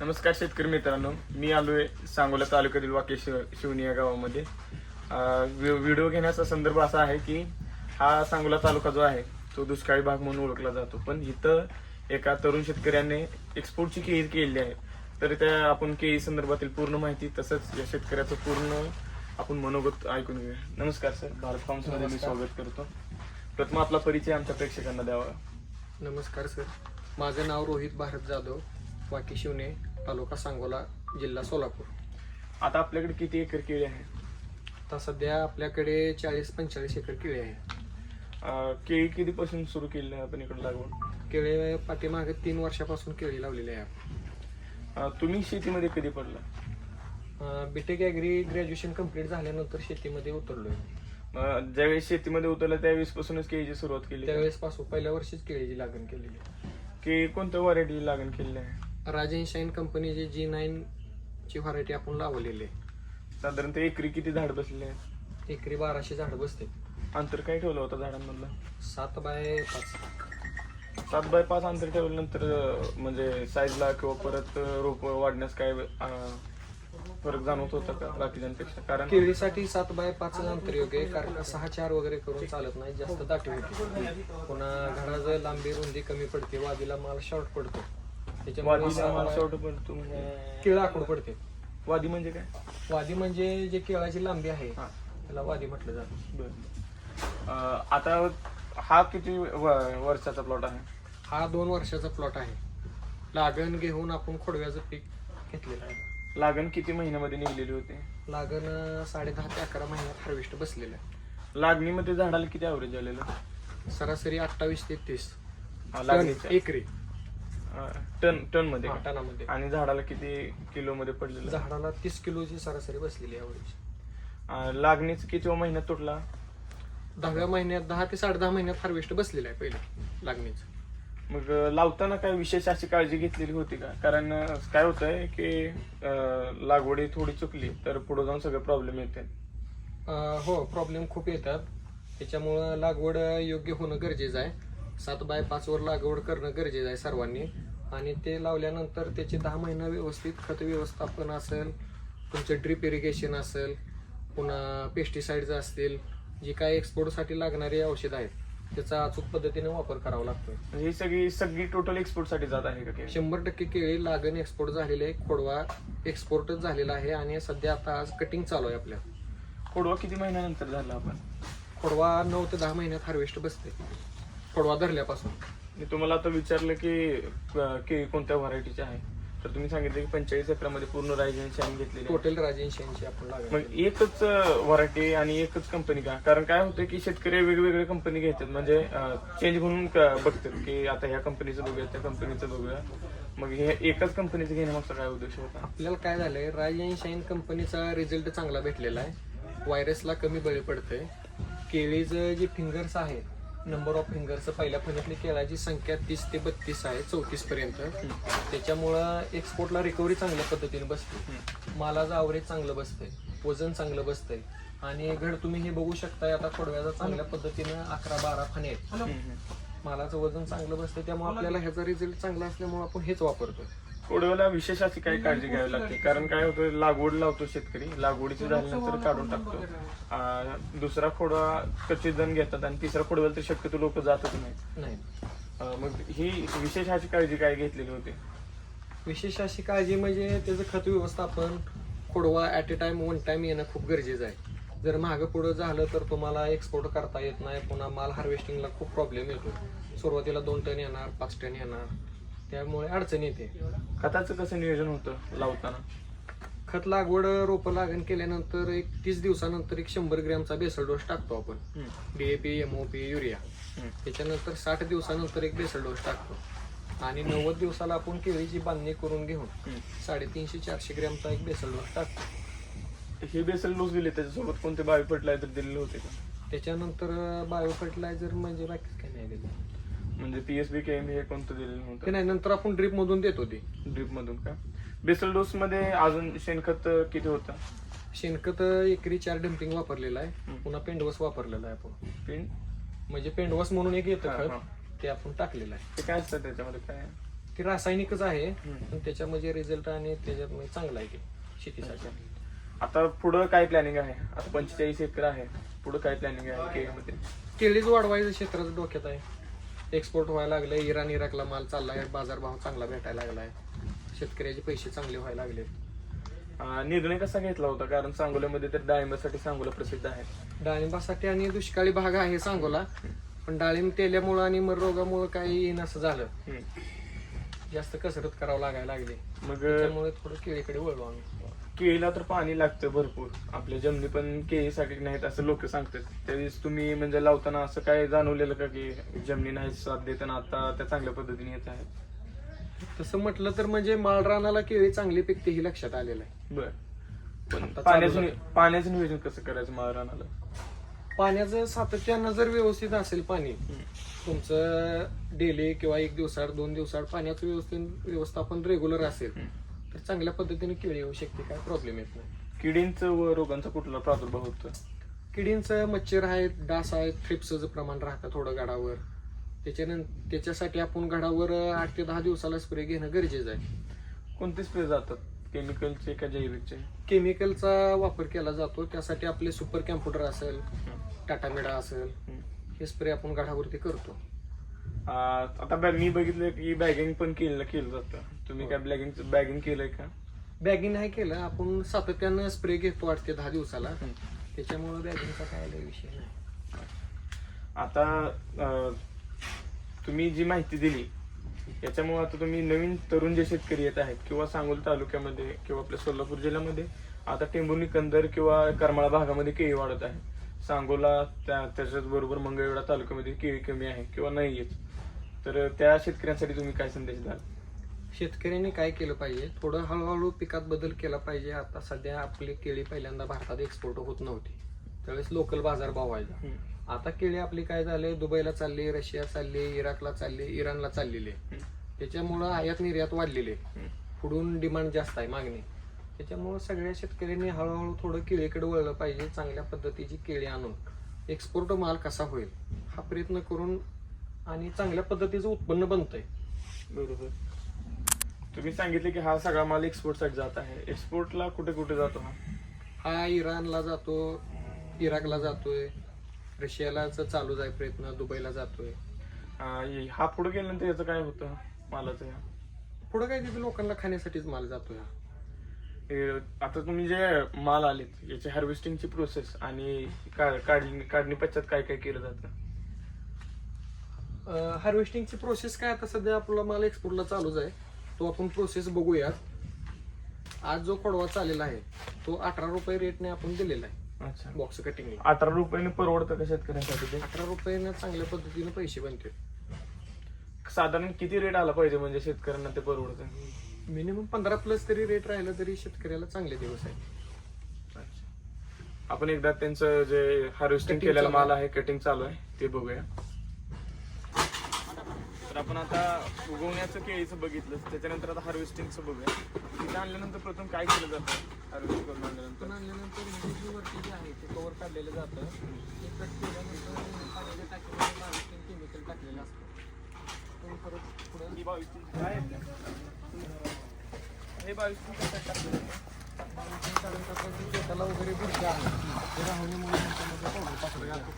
नमस्कार शेतकरी मित्रांनो. मी आलोय सांगोला तालुक्यातील वाक्य शिव शिवणी या गावामध्ये. व्हिडिओ घेण्याचा संदर्भ असा आहे की हा सांगोला तालुका जो आहे तो दुष्काळी भाग म्हणून ओळखला जातो. पण इथं एका तरुण शेतकऱ्याने एक्सपोर्टची केळी केलेली आहे. तर त्या आपण केळी संदर्भातील पूर्ण माहिती तसंच या शेतकऱ्याचं पूर्ण आपण मनोगत ऐकून घेऊया. नमस्कार सर. भारत फार्म्समध्ये मी. स्वागत करतो. प्रथम आपला परिचय आमच्या प्रेक्षकांना द्यावा. नमस्कार सर. माझं नाव रोहित भारत जाधव वाकी शिवणे तालुका सांगोला जिल्हा सोलापूर. आता आपल्याकडे किती एकर केळी आहे? आता सध्या आपल्याकडे चाळीस पंचेचाळीस एकर केळी आहे. अं, केळी कधीपासून सुरू केली आहे आपण इकडे लागवड केळी पाठीमागे तीन वर्षापासून केळी लावलेली आहे. अं, तुम्ही शेतीमध्ये कधी पडला बीटेक ॲग्री ग्रॅज्युएशन कंप्लीट झाल्यानंतर शेतीमध्ये उतरलोय. अं, ज्यावेळेस शेतीमध्ये उतरलं त्यावेळेस पासूनच केळीची सुरुवात केली त्यावेळेस पासून पहिल्या वर्षीच केळीची लागण केलेली. आहे. केळी कोणत्या व्हरायटी लागण केलेली आहे? राजन शाईन कंपनीची जी नाईन ची व्हरायटी आपण लावलेली आहे. साधारणतः एकरी किती झाड बसलेले आहेत? एकरी बाराशे झाडं बसते. अंतर काय ठेवलं होतं झाडांमधलं? सात बाय पाच. सात बाय पाच अंतर ठेवल्यानंतर अं, म्हणजे साईजला किंवा परत रोप वाढण्यास काय अं, फरक जाणवत होता का बाकीच्यांपेक्षा? कारण केळीसाठी सात बाय पाच अंतर योग्य आहे कारण का सहा चार वगैरे करून चालत नाही जास्त दाटी होते. पुन्हा घराचं लांबी रुंदी कमी पडते वादीला माल शॉर्ट पडतो. शेवट पडतो म्हणजे केळ आखूड पडते. वादी म्हणजे काय? वादी म्हणजे जे केळाची लांबी आहे हा. त्याला वादी म्हटलं जातं. बरं. आता हा किती व- वर्षाचा प्लॉट आहे? हा दोन वर्षाचा प्लॉट आहे. लागण घेऊन आपण खोडव्याचं पीक घेतलेलं आहे. लागण किती महिन्यामध्ये निघलेली होती? लागण अं, साडे दहा ते अकरा महिन्यात हार्वेस्ट बसलेलं आहे. लागणीमध्ये झाडाला किती ॲव्हरेज आलेलं? सरासरी अठ्ठावीस ते तीस. हा, लागणीच्या. एकरी. टन टनमध्ये का? टनामध्ये. आणि झाडाला किती किलो मध्ये पडलेलं झाडाला तीस किलोची सरासरी बसलेली आहे यावेळी अं, लागणीचं किती महिन्यात तुटला? दहाव्या महिन्यात दहा ते साडे दहा महिन्यात हार्वेस्ट बसलेलं आहे पहिले लागणीचं. मग अं, लावताना काय विशेष अशी काळजी घेतलेली होती का? कारण अं, काय होतंय की अं, लागवडी थोडी चुकली तर पुढे जाऊन सगळे प्रॉब्लेम येते अं, हो प्रॉब्लेम खूप येतात. त्याच्यामुळं लागवड योग्य होणं गरजेचं आहे. सात बाय पाच वर लागवड करणं गरजेचं आहे सर्वांनी. आणि ते लावल्यानंतर त्याचे दहा महिना व्यवस्थित खत व्यवस्थापन असेल तुमचं ड्रिप इरिगेशन असेल पुन्हा पेस्टिसाइड्स असतील जी काय एक्सपोर्टसाठी लागणारी औषधं आहेत त्याचा अचूक पद्धतीने वापर करावा लागतो म्हणजे ही सगळी सगळी टोटल एक्सपोर्टसाठी जात आहे का केळी? शंभर टक्के केळी लागण एक्सपोर्ट झालेले आहे खोडवा एक्सपोर्टच झालेला आहे आणि सध्या आता आज कटिंग चालू आहे आपल्या. खोडवा किती महिन्यानंतर झाला आपण? खोडवा नऊ ते दहा महिन्यात हार्वेस्ट बसते खोडवा धरल्यापासून. मी तुम्हाला आता विचारलं की अं, केळी कोणत्या व्हरायटीची आहे? तर तुम्ही सांगितलं की पंचेचाळीस एकरामध्ये पूर्ण रायझन शाईन घेतलेली आहे. टोटल राजेंशी आपण लागण मग एकच व्हरायटी आणि एकच कंपनी का? कारण काय होतं की शेतकरी वेगवेगळे कंपनी घेतात. म्हणजे चेंज म्हणून क- बघतात की आता ह्या कंपनीचं बघूया त्या कंपनीचं बघूया. मग हे एकच कंपनीचं घेण्यामागचा काय उद्देश होता. आपल्याला काय झालंय राजन शाईन कंपनीचा रिझल्ट चांगला भेटलेला आहे. व्हायरसला कमी बळी पडतंय. केळीचं जे फिंगर्स आहे नंबर ऑफ फिंगर्स पहिल्या फणीतली केळाची संख्या तीस ते बत्तीस आहे चौतीस पर्यंत. त्याच्यामुळं एक्सपोर्टला रिकव्हरी चांगल्या पद्धतीने बसते. मालाचं आवरेज चांगलं बसतंय वजन चांगलं बसतंय. आणि घड तुम्ही हे बघू शकताय आता खोडव्याचा चांगल्या पद्धतीनं अकरा बारा फणे आहेत. मालाचं वजन चांगलं बसतं त्यामुळे आपल्याला ह्याचा रिझल्ट चांगला असल्यामुळे आपण हेच वापरतोय. खोडव्याला विशेष अशी काही काळजी घ्यावी लागते. कारण काय होतं लागवड लावतो शेतकरी. लागवडीची झाल्यानंतर काढून टाकतो. दुसरा खोडवा कच्चे जण घेतात आणि तिसरा खोडव्याला तर शक्यतो लोक जातच नाही. मग ही विशेष अशी काळजी काय घेतलेली होती? विशेष अशी काळजी म्हणजे त्याचं खत व्यवस्थापन खोडवा at a time one time येणं खूप गरजेचं आहे. जर मागं पुढं झालं तर तुम्हाला एक्सपोर्ट करता येत नाही. पुन्हा माल हार्वेस्टिंगला खूप प्रॉब्लेम येतो सुरुवातीला दोन टन येणार पाच टन येणार. त्यामुळे अडचण येते. खताचं कसं नियोजन होतं लावताना? खत लागवड रोपं लागण केल्यानंतर एक तीस दिवसानंतर एक शंभर ग्रॅमचा बेसल डोस टाकतो आपण. DAP MOP urea. त्याच्यानंतर साठ दिवसानंतर एक बेसल डोस टाकतो. आणि नव्वद दिवसाला आपण केळीची बांधणी करून घेऊन साडेतीनशे चारशे ग्रॅमचा एक बेसल डोस टाकतो. हे बेसल डोस दिले त्याच्यासोबत कोणते बायो फर्टिलायझर दिलेले होते का? त्याच्यानंतर बायो फर्टिलायझर म्हणजे बाकीच काही नाही दिलं. म्हणजे पीएसबी केएम हे कोणतं दिलेलं ते नव्हतं नाही नंतर आपण ड्रीप मधून देतो ते. ड्रीप मधून का? बेसल डोस मध्ये अजून शेणखत किती होतं? शेणखत एकरी चार डम्पिंग वापरलेलं आहे. हम्म. पुन्हा पेंडवस वापरलेला आहे आपण. पिन म्हणजे पेंडवस म्हणून एक येतं हा, हा. खत ते आपण टाकलेलं आहे. ते काय असतं त्याच्यामध्ये? काय? की रासायनिकच आहे हम्म. पण त्याच्यामध्ये रिझल्ट आणि त्याच्यात चांगला आहे ते शेतीसाठी. आता पुढं काय प्लॅनिंग आहे? आता पंचेचाळीस एकर आहे. पुढं काय प्लॅनिंग आहे केळीमध्ये केळीच वाढवायचं क्षेत्राचं डोक्यात आहे. एक्सपोर्ट व्हायला लागलंय. इराण इराकला माल चाललाय. बाजारभाव चांगला भेटायला लागलाय. शेतकऱ्याचे पैसे चांगले व्हायला लागले अं, निर्णय कसा घेतला होता? कारण सांगोल्यामध्ये तर डाळिंबासाठी सांगोला प्रसिद्ध आहे. डाळिंबासाठी आणि दुष्काळी भाग आहे सांगोला. पण डाळिंब तेल्यामुळं आणि मर रोगामुळं काही येईन असं झालं. हम्म. जास्त कसरत करावं लागायला लागली. मग त्यामुळे थोडं केळीकडे वळलो आम्ही. केळीला तर पाणी लागतं भरपूर. आपल्या जमिनी पण केळीसाठी नाहीत असं लोक सांगतात. त्यावेळेस तुम्ही म्हणजे लावताना असं काय जाणवलेलं का की जमिनी नाही साथ देताना आता त्या चांगल्या पद्धतीने येत आहेत? तसं म्हटलं तर म्हणजे माळ रानाला केळी चांगली पिकते ही लक्षात आलेलं आहे. बर. पण आता पाण्याचं चालू नि- पाण्याचं नियोजन कसं करायचं महाराणाला पाण्याचं सातत्यानं जर व्यवस्थित असेल पाणी तुमचं डेली किंवा एक दिवसाड दोन दिवसाड पाण्याचं व्यवस्थित व्यवस्थापन रेग्युलर असेल तर चांगल्या पद्धतीने केळी येऊ शकते काय प्रॉब्लेम येत नाही. किडींचं व रोगांचा कुठला प्रादुर्भाव होतो? किडींचं मच्छर आहेत डास आहेत थ्रिप्सचं प्रमाण राहतं थोडं गाडावर. त्याच्यानंतर त्याच्यासाठी आपण गाडावर आठ ते दहा दिवसाला स्प्रे घेणं गरजेचं आहे. कोणते स्प्रे जातात? केमिकलचे का जैविकचे? केमिकलचा वापर केला जातो. त्यासाठी आपले सुपर कॅम्प्युटर असेल टाटा मेडा असेल हे स्प्रे आपण गाडावरती करतो. आता मी बघितलं की बॅगिंग पण केलं केलं जातं. तुम्ही काय ब्लॅगिंग बॅगिंग केलंय का? बॅगिंग नाही केलं आपण सातत्यानं स्प्रे घेतो आठ ते दहा दिवसाला. त्याच्यामुळे बॅगिंगचा काय विषय नाही. आता तुम्ही जी माहिती दिली याच्यामुळे आता तुम्ही नवीन तरुण जे शेतकरी येत आहेत किंवा सांगोल तालुक्यामध्ये किंवा आपल्या सोलापूर जिल्ह्यामध्ये आता टेंभुर्णी कंदर किंवा करमाळा भागामध्ये केळी वाढत आहे. सांगोला त्या त्याच्याच बरोबर मंगळवेढा तालुक्यामध्ये केळी कमी आहे किंवा नाही येत तर त्या शेतकऱ्यांसाठी तुम्ही काय संदेश द्याल? शेतकऱ्यांनी काय केलं पाहिजे? थोडं हळूहळू पिकात बदल केला पाहिजे. आता सध्या आपली केळी पहिल्यांदा भारतात एक्सपोर्ट होत नव्हती. त्यावेळेस लोकल बाजार भाव व्हायचा. आता केळी आपली काय झाले? दुबईला चालली रशिया चालली इराकला चालली इराणला चाललेली. आहे. त्याच्यामुळं आयात निर्यात वाढलेली. आहे. पुढून डिमांड जास्त आहे मागणी. त्याच्यामुळं सगळ्या शेतकऱ्यांनी हळूहळू थोडं केळीकडे वळलं पाहिजे. चांगल्या पद्धतीची केळी आणून. एक्सपोर्ट माल कसा होईल? हा प्रयत्न करून आणि चांगल्या पद्धतीचं उत्पन्न बनतंय. बरोबर. तुम्ही सांगितले की हा सगळा माल एक्सपोर्टसाठी जात आहे. एक्सपोर्टला कुठे कुठे जातो हा? हा इराणला जातो इराकला जातोय. रशियाला चालूच आहे प्रयत्न दुबईला जातोय. आ, हा पुढे गेल्यानंतर याचं काय होतं? मालाचं ह्या पुढं काय तिथे लोकांना खाण्यासाठीच माल जातोय. हा. हे आता तुम्ही जे माल आलेत याची हार्वेस्टिंगची प्रोसेस आणि का- काढणी काढणी पश्चात काय काय केलं जातं? हार्वेस्टिंगची प्रोसेस काय आता सध्या आपला माल एक्सपोर्टला चालूच आहे. तो आपण प्रोसेस बघूयात. आज जो खोडवा चाललेला आहे तो अठरा रुपये रेटने आपण दिलेला आहे. अच्छा. बॉक्स कटिंग अठरा रुपयाने परवडतं का शेतकऱ्यांसाठी ते? अठरा रुपयाने चांगल्या पद्धतीने पैसे बनते साधारण किती रेट आला पाहिजे म्हणजे शेतकऱ्यांना ते परवडतं? मिनिमम पंधरा प्लस तरी रेट राहिला तरी शेतकऱ्याला चांगले दिवस आहे अच्छा. आपण एकदा त्यांचं जे हार्वेस्टिंग केलेला माल आहे कटिंग चालू आहे ते बघूया. आपण आता उगवण्याचं केळीचं बघितलं त्याच्यानंतर आता हार्वेस्टिंगचं बघूया तिथं आणल्यानंतर प्रथम काय केलं जातं हार्वेस्ट करून आणल्यानंतर आणल्यानंतर म्हणजे जे वरती जे आहे ते कवर काढलेलं जातं ते कट केल्यानंतर पाण्याच्या टाकीमध्ये मार्केटिंग केमिकल टाकलेलं असतं पण परत पुढं ही बावीस काय? हे बावीस तीन कशात टाकलं जातं? शेताला वगैरे बुरशी आहे ते राहण्यामुळे त्याच्यामध्ये पावडर टाकलं जातं.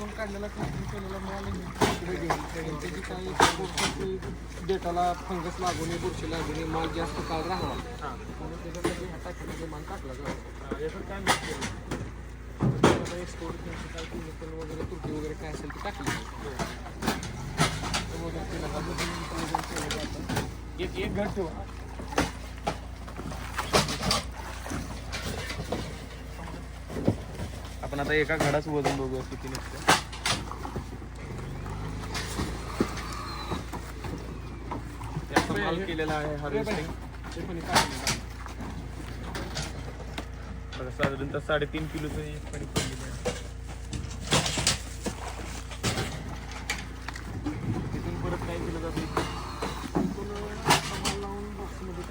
तिथून काढलेला क्लिनिंग केलेला माल इकडे घेऊन त्याची काही डेटाला फंगस लागू नये बुरशी लागू नये माल जास्त काळ राहावा म्हणून त्याच्यासाठी ह्या टाकीमध्ये माल टाकला जातो. अं, काय एक्सपोर्ट काय केमिकल वगैरे तुरटी वगैरे काय असेल ते टाकली केलं जातं. जातं एक एक घट ठेवा आपण आता एका घडाच वजन बघूया किती निघतं केलेला आहे हार्वेस्टिंग साधारणतः साडेतीन किलोचं एक पडी पडलेलं आहे. तिथून परत काय केलं जातं? लावून बॉक्समध्ये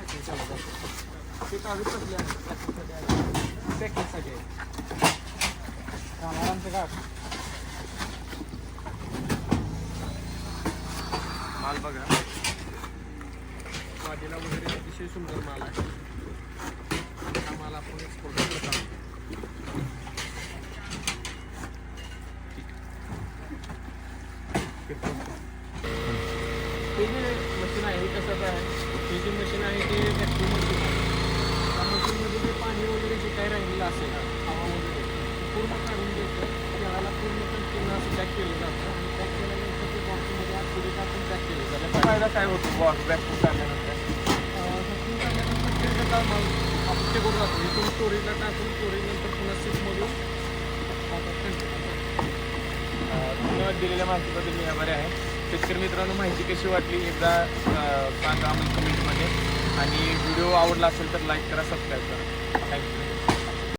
ते कागद कसले आहेत पॅकिंगसाठी आहे पॅकिंगसाठी आहे कामारांचं का माल बघा. वाटेला वगैरे अतिशय सुंदर माल आहे. हा माल आपण एक्सपोर्ट करत आहोत. हे जे मशीन आहे हे कसं आहे? हे जे मशीन आहे ते व्हॅक्यूम मशीन आहे. त्या मशीनमध्ये जे पाणी वगैरे जे काही राहिलेलं असेल हवा वगैरे पूर्ण काढून द्यायचं त्याला पूर्ण कंटिन्यू असं पॅक केलं जातं. आणि पॅक केल्यानंतर ते बॉक्समध्ये आत पुढे टाकून पॅक केलं जातं. फायदा काय होतो बॉक्स बॅक काढल्यानंतर व्हॅक्यूम काढल्यानंतर त्याचा माल आपण ते करून जातो. इथून स्टोरेजला टाकून स्टोरेज नंतर पुन्हा सिपमधून धन्यवाद दिलेल्या माहितीबद्दल मी आभारी आहे. शेतकरी मित्रांनो माहिती कशी वाटली एकदा सांगा आम्हाला कमेंटमध्ये आणि व्हिडिओ आवडला असेल तर लाईक करा सबस्क्राईब करा. थँक्यू